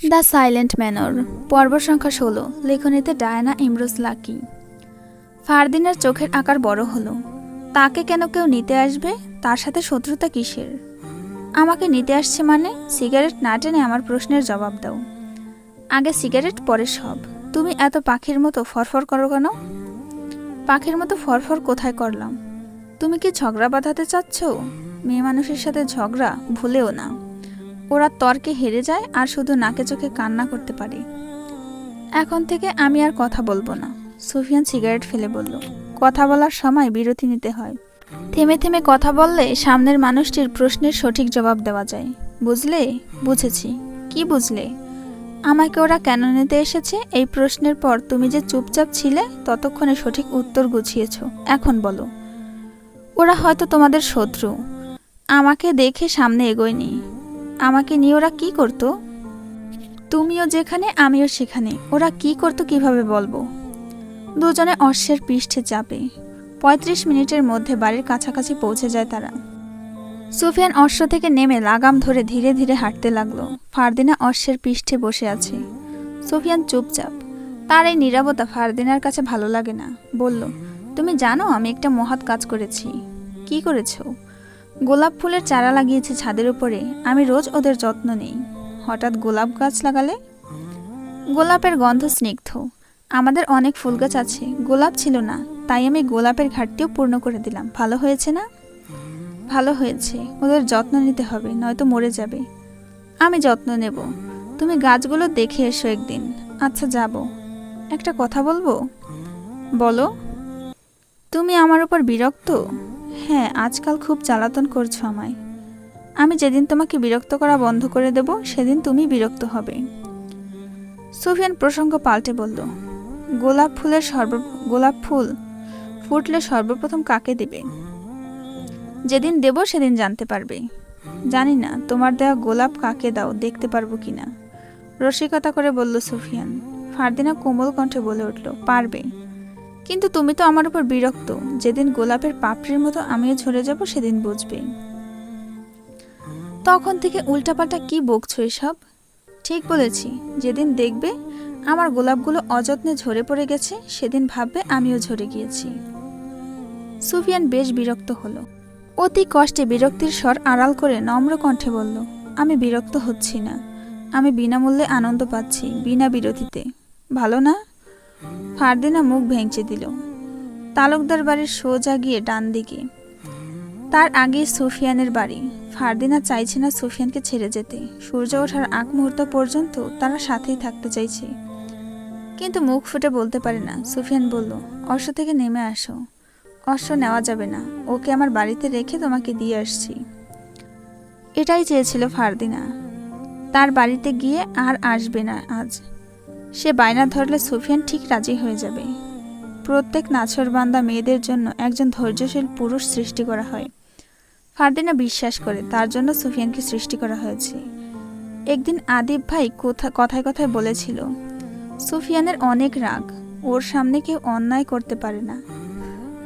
The silent manor, পর্ব সংখ্যা ষোলো, লেখনীতে ডায়ানা ইমরোজ লাকি। ফারদিনের চোখের আকার বড় হলো। তাকে কেন কেউ নিতে আসবে? তার সাথে শত্রুতা কিসের? আমাকে নিতে আসছে মানে সিগারেট না টেনে আমার প্রশ্নের জবাব দাও। আগে সিগারেট, পরে সব। তুমি এত পাখির মতো ফরফর করো কেন? পাখির মতো ফরফর কোথায় করলাম? তুমি কি ঝগড়া বাঁধাতে চাচ্ছ? মেয়ে মানুষের সাথে ঝগড়া ভুলেও না। ওরা তর্কে হেরে যায় আর শুধু নাকে চোখে কান্না করতে পারে। এখন থেকে আমি আর কথা বলব না, সুফিয়ান সিগারেট ফেলে বলল। কথা বলার সময় বিরতি নিতে হয়। থেমে থেমে কথা বললে সামনের মানুষটির প্রশ্নের সঠিক জবাব দেওয়া যায়। বুঝলে? বুঝেছি। কি বুঝলে? আমাকে ওরা কেন নিতে এসেছে? এই প্রশ্নের পর তুমি যে চুপচাপ ছিলে, ততক্ষণে সঠিক উত্তর গুছিয়েছ। এখন বলো। ওরা হয়তো তোমাদের শত্রু। আমাকে দেখে সামনে এগোয়নি। আমাকে নিয়ে ওরা কি করতো? তুমিও যেখানে, আমিও সেখানে। ওরা কি করতো কীভাবে বলব? দুজনে অশ্বের পৃষ্ঠে চাপে। পঁয়ত্রিশ মিনিটের মধ্যে বাড়ির কাছাকাছি পৌঁছে যায় তারা। সুফিয়ান অশ্ব থেকে নেমে লাগাম ধরে ধীরে ধীরে হাঁটতে লাগল। ফারদিনা অশ্বের পৃষ্ঠে বসে আছে। সুফিয়ান চুপচাপ। তার এই নীরবতা ফারদিনার কাছে ভালো লাগে না। বলল, তুমি জানো আমি একটা মহৎ কাজ করেছি। কি করেছ? গোলাপ ফুলের চারা লাগিয়েছি ছাদের উপরে। আমি রোজ ওদের যত্ন নেই। হঠাৎ গোলাপ গাছ লাগালে? গোলাপের গন্ধ স্নিগ্ধ। আমাদের অনেক ফুল গাছ আছে। গোলাপ ছিল না। তাই আমি গোলাপের ঘাটতিও পূর্ণ করে দিলাম। ভালো হয়েছে না? ভালো হয়েছে। ওদের যত্ন নিতে হবে, নয়তো মরে যাবে। আমি যত্ন নেব। তুমি গাছগুলো দেখে এসো একদিন। আচ্ছা যাব। একটা কথা বলব? বলো। তুমি আমার উপর বিরক্ত? হ্যাঁ আজকাল খুব জ্বালাতন করছ আমায়। আমি যেদিন তোমাকে বিরক্ত করা বন্ধ করে দেব, সেদিন তুমি বিরক্ত হবে। সুফিয়ান প্রসঙ্গ পাল্টে বলল, গোলাপ ফুলের সর্ব, গোলাপ ফুল ফুটলে সর্বপ্রথম কাকে দেবে? যেদিন দেব, সেদিন জানতে পারবে। জানি না, তোমার দেওয়া গোলাপ কাকে দাও, দেখতে পারব কিনা। রসিকতা করে বলল সুফিয়ান, ফারদিনা কোমল কণ্ঠে বলে উঠল, পারবে। কিন্তু তুমি তো আমার উপর বিরক্ত। যেদিন গোলাপের পাপড়ির মতো আমিও ঝরে যাব, সেদিন বুঝবে। তখন থেকে উল্টাপাল্টা কি বকছো এসব? ঠিক বলেছি, যেদিন দেখবে আমার গোলাপগুলো অযত্নে ঝরে পড়ে গেছে, সেদিন ভাববে আমিও ঝরে গিয়েছি। সুফিয়ান বেশ বিরক্ত হলো। অতি কষ্টে বিরক্তির স্বর আড়াল করে নম্র কণ্ঠে বলল, আমি বিরক্ত হচ্ছি না। আমি বিনামূল্যে আনন্দ পাচ্ছি, বিনা বিরতিতে। ভালো না? ফারদিনা মুখ ভেঙচে দিল। তালুকদার বাড়ির সোজা গিয়ে ডান দিকে। তার আগে সুফিয়ানের বাড়ি। ফারদিনা চাইছে না সুফিয়ানকে ছেড়ে যেতে। সূর্য ওঠার আগ মুহূর্ত পর্যন্ত তারা সাথেই থাকতে চাইছে। কিন্তু মুখ ফুটে বলতে পারে না। সুফিয়ান বলল, অশ্ব থেকে নেমে আসো। অশ্ব নেওয়া যাবে না। ওকে আমার বাড়িতে রেখে তোমাকে দিয়ে আসছি। এটাই চেয়েছিল ফারদিনা। তার বাড়িতে গিয়ে আর আসবে না আজ। সে বায়না ধরলে সুফিয়ান ঠিক রাজি হয়ে যাবে। প্রত্যেক নাছরবান্দা মেয়েদের জন্য একজন ধৈর্যশীল পুরুষ সৃষ্টি করা হয়। ফারদিনা বিশ্বাস করে, তার জন্য সুফিয়ানকে সৃষ্টি করা হয়েছে। একদিন আদিব ভাই কোথা, কথায় কথায় বলেছিল, সুফিয়ানের অনেক রাগ, ওর সামনে কেউ অন্যায় করতে পারে না।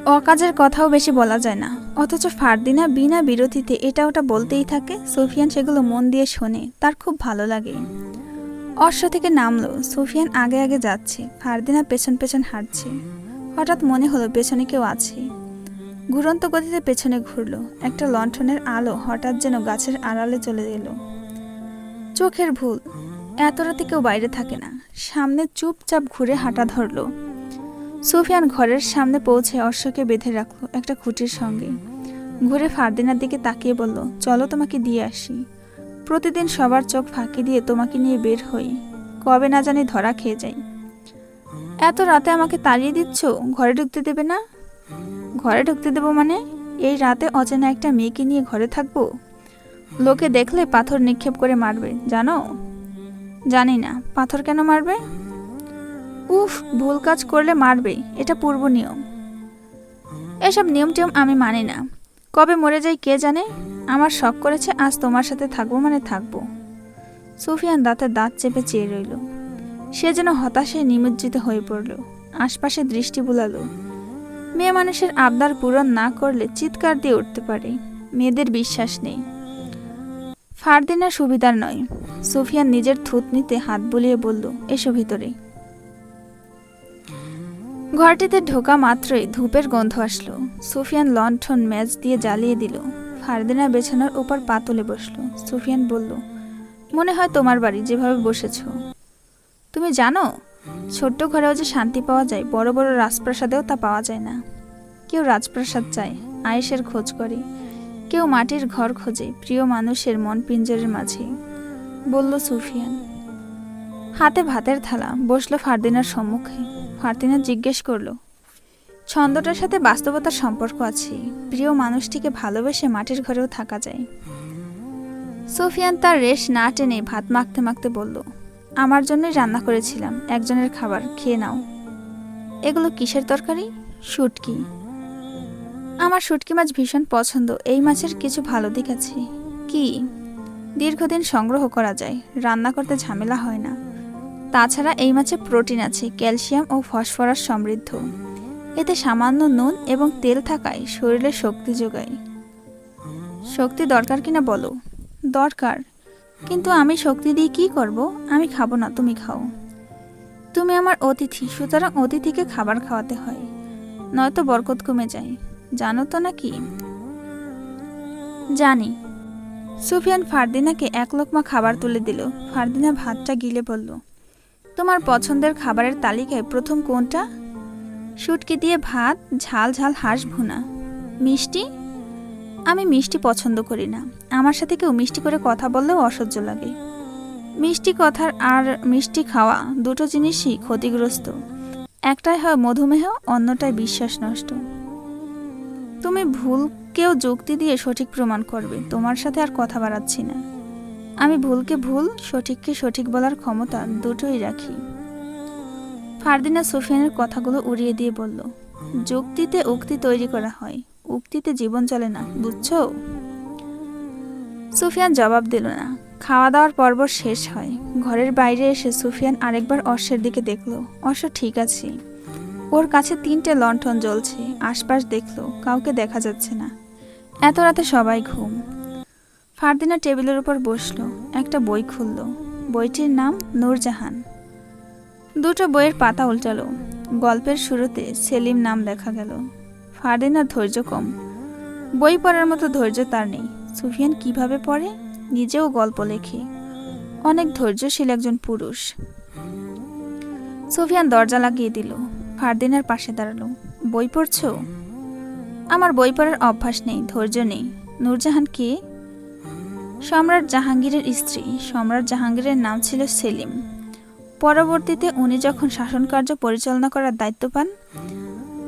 অকাজের কথাও বেশি বলা যায় না। অথচ ফারদিনা বিনা বিরতিতে এটা ওটা বলতেই থাকে, সুফিয়ান সেগুলো মন দিয়ে শোনে, তার খুব ভালো লাগে। অশ্ব থেকে নামলো। সুফিয়ান আগে আগে যাচ্ছে। ফারদিনা পেছন পেছন হাঁটছে। হঠাৎ মনে হলো পেছনে কেউ আছে। ঘুরন্ত গতিতে পেছনে ঘুরলো। একটা লণ্ঠনের আলো হঠাৎ যেন গাছের আড়ালে চলে এলো। চোখের ভুল। এত রাতে কেউ বাইরে থাকে না। সামনে চুপচাপ ঘুরে হাঁটা ধরলো। সুফিয়ান ঘরের সামনে পৌঁছে অশ্বকে বেঁধে রাখল একটা খুঁটির সঙ্গে। ঘুরে ফারদিনার দিকে তাকিয়ে বলল, চলো তোমাকে দিয়ে আসি। প্রতিদিন সবার চোখ ফাঁকি দিয়ে তোমাকে নিয়ে বের হই। কবে না জানি ধরা খেয়ে যাই। এত রাতে আমাকে তাড়িয়ে দিচ্ছ? ঘরে ঢুকতে দেবে না? ঘরে ঢুকতে দেবো মানে? এই রাতে অচেনা একটা মেয়েকে নিয়ে ঘরে থাকব? লোকে দেখলে পাথর নিক্ষেপ করে মারবে, জানো? জানি না, পাথর কেন মারবে? উফ, ভুল কাজ করলে মারবে, এটা পূর্ব নিয়ম। এসব নিয়ম টিয়ম আমি মানি না। কবে মরে যাই কে জানে? আমার শখ করেছে আজ তোমার সাথে থাকব মানে থাকব। সুফিয়ান দাঁতে দাঁত চেপে চেয়ে রইল। সে যেন হতাশে নিমজ্জিত হয়ে পড়ল। আশপাশে দৃষ্টি বুলালো। মেয়ে মানুষের আবদার পূরণ না করলে চিৎকার দিয়ে উঠতে পারে। মেয়েদের বিশ্বাস নেই। ফারদিনা সুবিধার নয়। সুফিয়ান নিজের থুতনিতে হাত বুলিয়ে বলল, এসো ভিতরে। ঘরটিতে ঢোকা মাত্রই ধূপের গন্ধ আসলো। সুফিয়ান লণ্ঠন ম্যাচ দিয়ে জ্বালিয়ে দিল। ফারদিনা বেছানোর উপর পা তুলে বসল। সুফিয়ান বলল, মনে হয় তোমার বাড়ি, যেভাবে বসেছো। তুমি জানো, ছোট্ট ঘরেও যে শান্তি পাওয়া যায়, বড় বড় রাজপ্রাসাদেও তা পাওয়া যায় না। কেউ রাজপ্রাসাদ চায় আয়েসের খোঁজ করে। কেউ মাটির ঘর খোঁজে, প্রিয় মানুষের মন পিঞ্জরের মাঝে। বলল সুফিয়ান। হাতে ভাতের থালা, বসল ফারদিনার সম্মুখে। ফারদিনা জিজ্ঞেস করল ছন্দটার সাথে বাস্তবতার সম্পর্ক আছে। প্রিয় মানুষটিকে ভালোবেসে মাটির ঘরেও থাকা যায়। সুফিয়ান তার রেশ না টেনে ভাত মাখতে মাখতে বলল, আমার জন্যই রান্না করেছিলাম, একজনের খাবার, খেয়ে নাও। এগুলো কিসের তরকারি? শুটকি। আমার শুটকি মাছ ভীষণ পছন্দ, এই মাছের কিছু ভালো দিক আছে। কি? দীর্ঘদিন সংগ্রহ করা যায়, রান্না করতে ঝামেলা হয় না। তাছাড়া এই মাছে প্রোটিন আছে, ক্যালসিয়াম ও ফসফরাস সমৃদ্ধ। এতে সামান্য নুন এবং তেল থাকায় শরীরে শক্তি যোগায়। শক্তি দরকার কিনা বলো? দরকার। কিন্তু আমি শক্তি দিয়ে কি করব? আমি খাব না, তুমি খাও। তুমি আমার অতিথি, সুতরাং অতিথিকে খাবার খাওয়াতে হয়। নয়তো বরকত কমে যায়। জানো তো নাকি? জানি। সুফিয়ান ফারদিনাকে এক লোকমা খাবার তুলে দিল। ফারদিনা ভাতটা গিলে বলল, তোমার পছন্দের খাবারের তালিকায় প্রথম কোনটা? শুটকি দিয়ে ভাত, ঝাল ঝাল হাঁস ভুনা। মিষ্টি? আমি মিষ্টি পছন্দ করি না। আমার সাথে কেউ মিষ্টি করে কথা বললেও অসহ্য লাগে। মিষ্টি কথার আর মিষ্টি খাওয়া দুটো জিনিসই ক্ষতিগ্রস্ত। একটাই হয় মধুমেহ অন্যটায় বিশ্বাস নষ্ট। তুমি ভুলকেও যুক্তি দিয়ে সঠিক প্রমাণ করবে। তোমার সাথে আর কথা বাড়াচ্ছি না। আমি ভুলকে ভুল, সঠিককে সঠিক বলার ক্ষমতা দুটোই রাখি। ফারদিনা সুফিয়ানের কথাগুলো উড়িয়ে দিয়ে বলল, যুক্তিতে উক্তি তৈরি করা হয়, উক্তিতে জীবন চলে না, বুঝছ? সুফিয়ান জবাব দিল না। খাওয়া দাওয়ার পর্ব শেষ হয়। ঘরের বাইরে এসে সুফিয়ান আরেকবার অশ্বের দিকে দেখল। অশ্ব ঠিক আছে। ওর কাছে তিনটে লণ্ঠন জ্বলছে। আশপাশ দেখল, কাউকে দেখা যাচ্ছে না। এত রাতে সবাই ঘুম। ফারদিনা টেবিলের উপর বসল, একটা বই খুললো। বইটির নাম নূরজাহান। দুটো বইয়ের পাতা উল্টালো। গল্পের শুরুতে সেলিম নাম দেখা গেল। ফারদিনার ধৈর্য কম। বই পড়ার মতো ধৈর্য তার নেই। সুফিয়ান কীভাবে পড়ে? নিজেও গল্প লেখে। অনেক ধৈর্যশীল একজন পুরুষ। সুফিয়ান দরজা লাগিয়ে দিল। ফারদিনের পাশে দাঁড়াল। বই পড়ছো? আমার বই পড়ার অভ্যাস নেই, ধৈর্য নেই। নূরজাহান কে? সম্রাট জাহাঙ্গীরের স্ত্রী। সম্রাট জাহাঙ্গীরের নাম ছিল সেলিম। পরবর্তীতে উনি যখন শাসনকার্য পরিচালনা করার দায়িত্ব পান,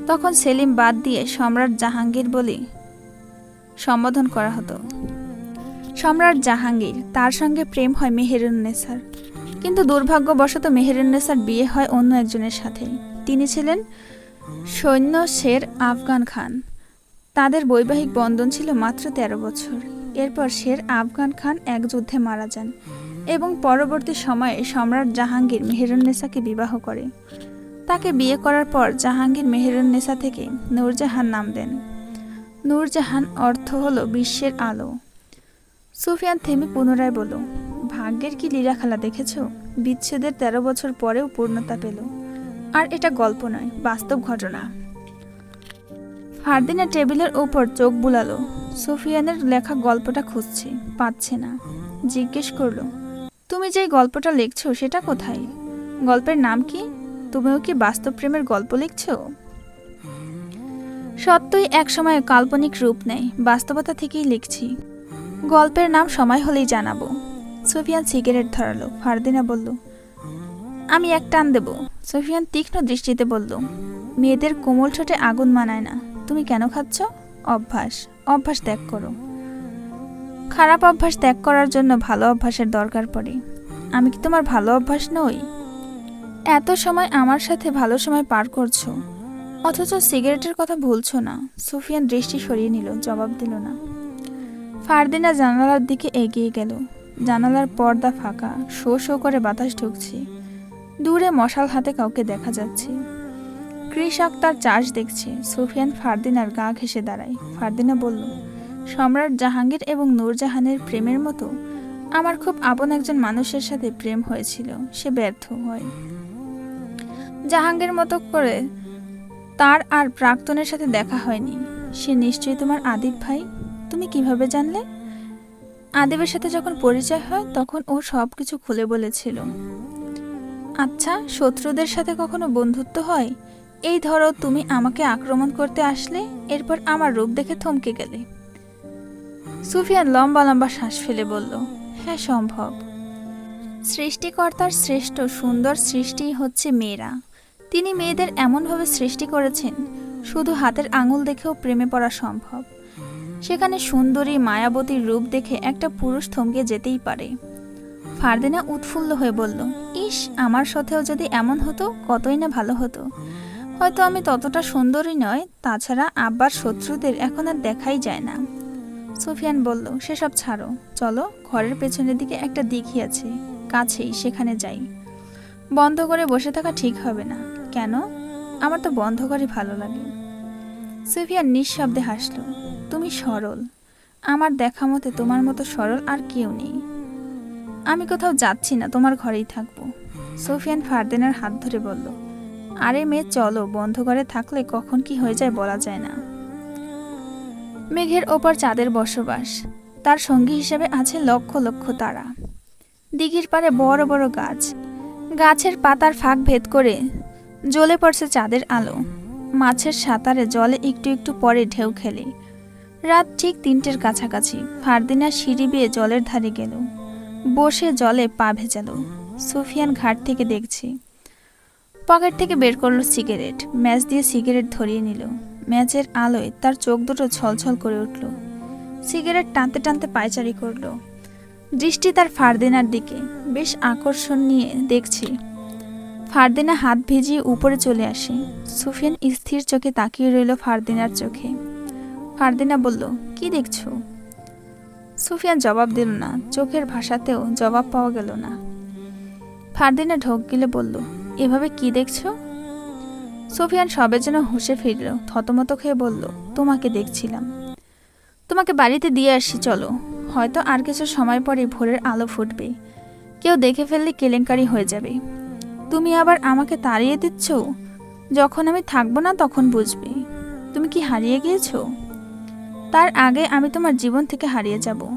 তখন সেলিম বাদ দিয়ে সম্রাট জাহাঙ্গীর বলে সম্বোধন করা হতো। সম্রাট জাহাঙ্গীর তার সঙ্গে প্রেম হয় মেহেরুন্নেসার। কিন্তু দুর্ভাগ্যবশত মেহেরুন্নেসার বিয়ে হয় অন্য একজনের সাথে। তিনি ছিলেন সৈন্য শের আফগান খান। তাদের বৈবাহিক বন্ধন ছিল মাত্র তেরো বছর। এরপর শের আফগান খান এক যুদ্ধে মারা যান। এবং পরবর্তী সময়ে সম্রাট জাহাঙ্গীর মেহেরুন্নেসাকে বিবাহ করে। তাকে বিয়ে করার পর জাহাঙ্গীর মেহেরুন্নেসা থেকে নূরজাহান নাম দেন। নূরজাহান অর্থ হলো বিশ্বের আলো। সুফিয়ান থেমে পুনরায় বলল, ভাগ্যের কি লীলা খেলা দেখেছ? বিচ্ছেদের তেরো বছর পরেও পূর্ণতা পেল। আর এটা গল্প নয়, বাস্তব ঘটনা। ফারদিনা টেবিলের ওপর চোখ বুলালো। সুফিয়ানের লেখা গল্পটা খুঁজছে, পাচ্ছে না। জিজ্ঞেস করল তুমি যেই গল্পটা লিখছো সেটা কোথায়? গল্পের নাম কি? তুমিও কি বাস্তব প্রেমের গল্প লিখছো? সত্যই একসময় কাল্পনিক রূপ নেয় বাস্তবতা থেকেই লিখছি। গল্পের নাম সময় হলেই জানাব। সুফিয়ান সিগারেট ধরালো, ফারদিনা বলল, আমি এক টান দেব। সুফিয়ান তীক্ষ্ণ দৃষ্টিতে বলল, মেয়েদের কোমল ঠোঁটে আগুন মানায় না। তুমি কেন খাচ্ছ? অভ্যাস অভ্যাস ত্যাগ করো। খারাপ অভ্যাস ত্যাগ করার জন্য ভালো অভ্যাসের দরকার পড়ে। আমি কি তোমার ভালো অভ্যাস নই? এত সময় আমার সাথে ভালো সময় পার করছ। অথচ সিগারেটের কথা ভুলছো না। সুফিয়ান দৃষ্টি সরিয়ে নিল, জবাব দিল না। ফারদিনা জানালার দিকে এগিয়ে গেল। জানালার পর্দা ফাঁকা, শো শো করে বাতাস ঢুকছে। দূরে মশাল হাতে কাউকে দেখা যাচ্ছে। কৃষক তার চাষ দেখছে। সুফিয়ান ফারদিনার গা ঘেসে দাঁড়ায়। ফারদিনা বলল সম্রাট জাহাঙ্গীর এবং নূরজাহানের প্রেমের মতো আমার খুব আপন একজন মানুষের সাথে প্রেম হয়েছিল, সে ব্যর্থ হয়। জাহাঙ্গীর মতো করে তার আর প্রাক্তনের সাথে দেখা হয়নি। সে নিশ্চয়ই তোমার আদিব ভাই? তুমি কীভাবে জানলে? আদিবের সাথে যখন পরিচয় হয়, তখন ও সব কিছু খুলে বলেছিল। আচ্ছা শত্রুদের সাথে কখনো বন্ধুত্ব হয়? এই ধরো, তুমি আমাকে আক্রমণ করতে আসলে, এরপর আমার রূপ দেখে থমকে গেলে। সুফিয়ান লম্বা লম্বা শ্বাস ফেলে বলল হ্যাঁ সম্ভব। সৃষ্টিকর্তার শ্রেষ্ঠ সুন্দর সৃষ্টি হচ্ছে মেয়েরা। তিনি মেয়েদের এমনভাবে সৃষ্টি করেছেন, শুধু হাতের আঙুল দেখেও প্রেমে পড়া সম্ভব। সেখানে সুন্দরী মায়াবতীর রূপ দেখে একটা পুরুষ থমকে যেতেই পারে। ফারদিনা উৎফুল্ল হয়ে বলল, ইস, আমার সাথেও যদি এমন হতো, কতই না ভালো হতো। হয়তো আমি ততটা সুন্দরী নয়, তাছাড়া আব্বার শত্রুদের এখন আর দেখাই যায় না। সুফিয়ান বলল, সেসব ছাড়ো। চলো, ঘরের পেছনের দিকে একটা দিঘি আছে। কাছেই, সেখানে যাই। বন্ধ করে বসে থাকা ঠিক হবে না। কেন? আমার তো বন্ধ করে ভালো লাগে। সুফিয়ান নিঃশব্দে হাসল, তুমি সরল। আমার দেখা মতে তোমার মতো সরল আর কেউ নেই। আমি কোথাও যাচ্ছি না, তোমার ঘরেই থাকব। সুফিয়ান ফারদিনার হাত ধরে বলল, আরে মেয়ে, চলো। বন্ধ করে থাকলে কখন কি হয়ে যায় বলা যায় না। মেঘের ওপর চাঁদের বসবাস। তার সঙ্গী হিসেবে আছে লক্ষ লক্ষ তারা। দিঘির পারে বড় বড় গাছ। গাছের পাতার ফাঁক ভেদ করে জ্বলে পড়ছে চাঁদের আলো। মাছের সাঁতারে জলে একটু একটু পরে ঢেউ খেলে। রাত ঠিক তিনটের কাছাকাছি। ফারদিনা সিঁড়ি বেয়ে জলের ধারে গেল। বসে জলে পা ভেজাল। সুফিয়ান ঘাট থেকে দেখছে। পকেট থেকে বের করল সিগারেট। ম্যাচ দিয়ে সিগারেট ধরিয়ে নিল। ম্যাচের আলোয় তার চোখ দুটো ছলছল করে উঠল। সিগারেট টানতে টানতে পায়চারি করল। দৃষ্টি তার ফারদিনার দিকে বেশ আকর্ষণ নিয়ে দেখছে। ফারদিনা হাত ভিজিয়ে উপরে চলে আসে। সুফিয়ান স্থির চোখে তাকিয়ে রইল ফারদিনার চোখে। ফারদিনা বলল, কি দেখছ? সুফিয়ান জবাব দিল না। চোখের ভাষাতেও জবাব পাওয়া গেল না। ফারদিনা ঢোক গিলে বলল, এভাবে কি দেখছ? সুফিয়ান সবে যেন হুঁশে ফিরল, থতমত খেয়ে বলল, তোমাকে দেখছিলাম। তোমাকে বাড়িতে দিয়ে আসি চলো। হয়তো আর কিছু সময় পরে ভোরের আলো ফুটবে। কেউ দেখে ফেললে কেলেঙ্কারি হয়ে যাবে। তুমি আবার আমাকে তাড়িয়ে দিচ্ছ? যখন আমি থাকব না তখন বুঝবে। তুমি কি হারিয়ে গিয়েছো? তার আগে আমি তোমার জীবন থেকে হারিয়ে যাব।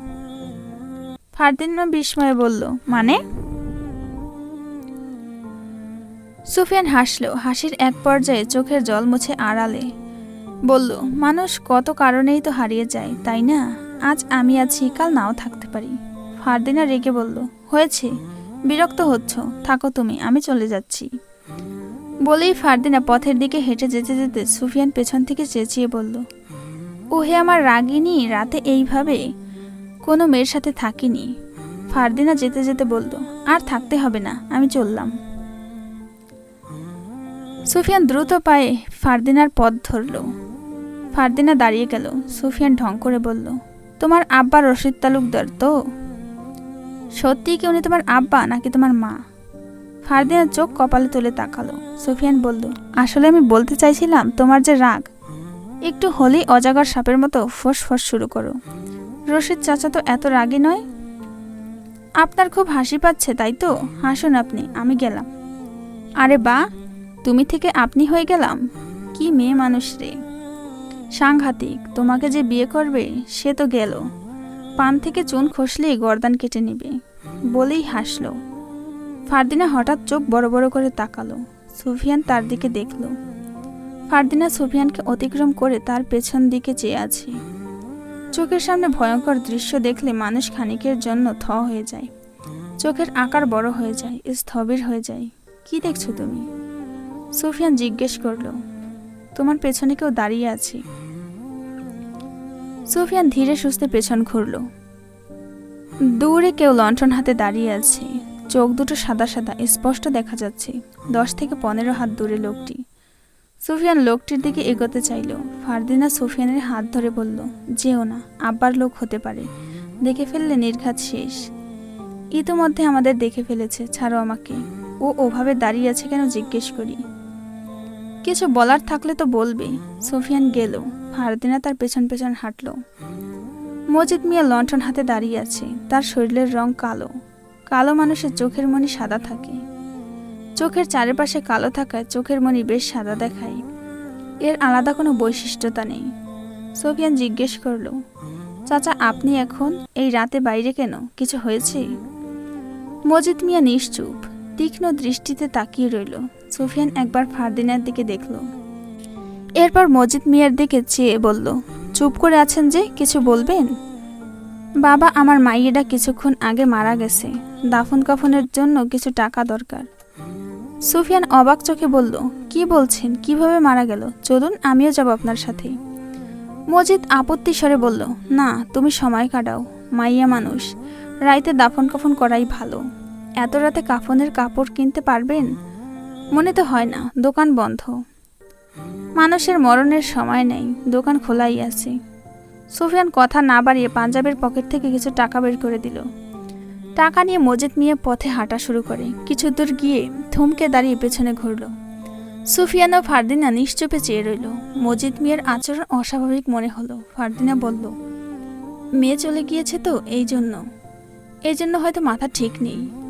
ফারদিনা বিস্ময়ে বলল মানে? সুফিয়ান হাসল, হাসির এক পর্যায়ে চোখের জল মুছে আড়ালে। বলল, মানুষ কত কারণেই তো হারিয়ে যায়, তাই না? আজ আমি আছি, কাল নাও থাকতে পারি। ফারদিনা রেগে বলল, হয়েছে, বিরক্ত হচ্ছ, থাকো তুমি, আমি চলে যাচ্ছি। বলেই ফারদিনা পথের দিকে হেঁটে যেতে যেতে সুফিয়ান পেছন থেকে চেঁচিয়ে বলল, ওহে আমার রাগিনী, রাতে এইভাবে কোনো মেয়ের সাথে থাকিনি। ফারদিনা যেতে যেতে বলল, আর থাকতে হবে না, আমি চললাম। সুফিয়ান দ্রুত পায়ে ফারদিনার পথ ধরল। ফারদিনা দাঁড়িয়ে গেল। সুফিয়ান ঢং করে বলল, তোমার আব্বা রশিদ তালুকদার তো? সত্যি কি উনি তোমার আব্বা নাকি তোমার মা? ফারদিনার চোখ কপালে তুলে তাকালো। সুফিয়ান বলল, আসলে আমি বলতে চাইছিলাম তোমার যে রাগ, একটু হলেই অজাগর সাপের মতো ফোঁস ফোঁস শুরু করো। রশিদ চাচা তো এত রাগী নয়। আপনার খুব হাসি পাচ্ছে, তাই তো? হাসুন আপনি, আমি গেলাম। আরে বা তুমি থেকে আপনি হয়ে গেলাম। কি মেয়ে মানুষ রে। সাংঘাতিক, তোমাকে যে বিয়ে করবে, সে তো গেল। পান থেকে চুন খসলেই গর্দান কেটে নিবে। বলেই হাসলো। ফারদিনা হঠাৎ চোখ বড় বড় করে তাকালো। সুফিয়ান তার দিকে দেখল। ফারদিনা সুফিয়ানকে অতিক্রম করে তার পেছন দিকে চেয়ে আছে। চোখের সামনে ভয়ঙ্কর দৃশ্য দেখলে মানুষ খানিকের জন্য থ হয়ে যায়। চোখের আকার বড় হয়ে যায়, স্থবির হয়ে যায়। কি দেখছ তুমি? সুফিয়ান জিজ্ঞেস করল, তোমার পেছনে কেউ দাঁড়িয়ে আছে? সুফিয়ান ধীরে সুস্থে পেছন ঘুরল। দূরে কেউ লণ্ঠন হাতে দাঁড়িয়ে আছে। চোখ দুটো সাদা সাদা, স্পষ্ট দেখা যাচ্ছে। দশ থেকে পনেরো হাত দূরে লোকটি। সুফিয়ান লোকটির দিকে এগোতে চাইল। ফারদিনা সুফিয়ানের হাত ধরে বলল, যেও না আব্বার লোক হতে পারে। দেখে ফেললে নির্ঘাত শেষ। ইতোমধ্যে আমাদের দেখে ফেলেছে, ছাড়ো আমাকে। ও ওভাবে দাঁড়িয়ে আছে কেন জিজ্ঞেস করি। কিছু বলার থাকলে তো বলবে সোফিয়ান গেল। ফারদিনা তার পেছন পেছন হাঁটল। মজিদ মিয়া লণ্ঠন হাতে দাঁড়িয়ে আছে। তার শরীরের রং কালো। কালো মানুষের চোখের মণি সাদা থাকে। চোখের চারিপাশে কালো থাকায় চোখের মণি বেশ সাদা দেখায়। এর আলাদা কোনো বৈশিষ্ট্যতা নেই। সোফিয়ান জিজ্ঞেস করল, চাচা, আপনি এখন এই রাতে বাইরে কেন? কিছু হয়েছে? মজিদ মিয়া নিশ্চুপ, তীক্ষ্ণ দৃষ্টিতে তাকিয়ে রইল। সুফিয়ান একবার ফারদিনের দিকে দেখল। এরপর মজিদ মিয়ার দিকে চেয়ে বলল, চুপ করে আছেন যে, কিছু বলবেন? বাবা, আমার মাইয়েরা কিছুক্ষণ আগে মারা গেছে। দাফন কাফনের জন্য কিছু টাকা দরকার। সুফিয়ান অবাক চোখে বলল, কি বলছেন? কীভাবে মারা গেল? চলুন, আমিও যাব আপনার সাথে। মজিদ আপত্তি স্বরে বলল, না, তুমি সময় কাটাও। মাইয়া মানুষ। রাইতে দাফন কাফন করাই ভালো। এত রাতে কাফনের কাপড় কিনতে পারবেন? মনে তো হয় না, দোকান বন্ধ। মানুষের মরণের সময় নেই, দোকান খোলাই আছে। সুফিয়ান কথা না বাড়িয়ে পাঞ্জাবের পকেট থেকে কিছু টাকা বের করে দিল। টাকা নিয়ে মজিদ মিয়া পথে হাঁটা শুরু করে, কিছু দূর গিয়ে থমকে দাঁড়িয়ে পেছনে ঘুরল। সুফিয়ান ও ফারদিনা নিশ্চুপে চেয়ে রইল। মজিদ মিয়ার আচরণ অস্বাভাবিক মনে হলো। ফারদিনা বলল, মেয়ে চলে গিয়েছে তো, এই জন্য। এই জন্য হয়তো মাথা ঠিক নেই।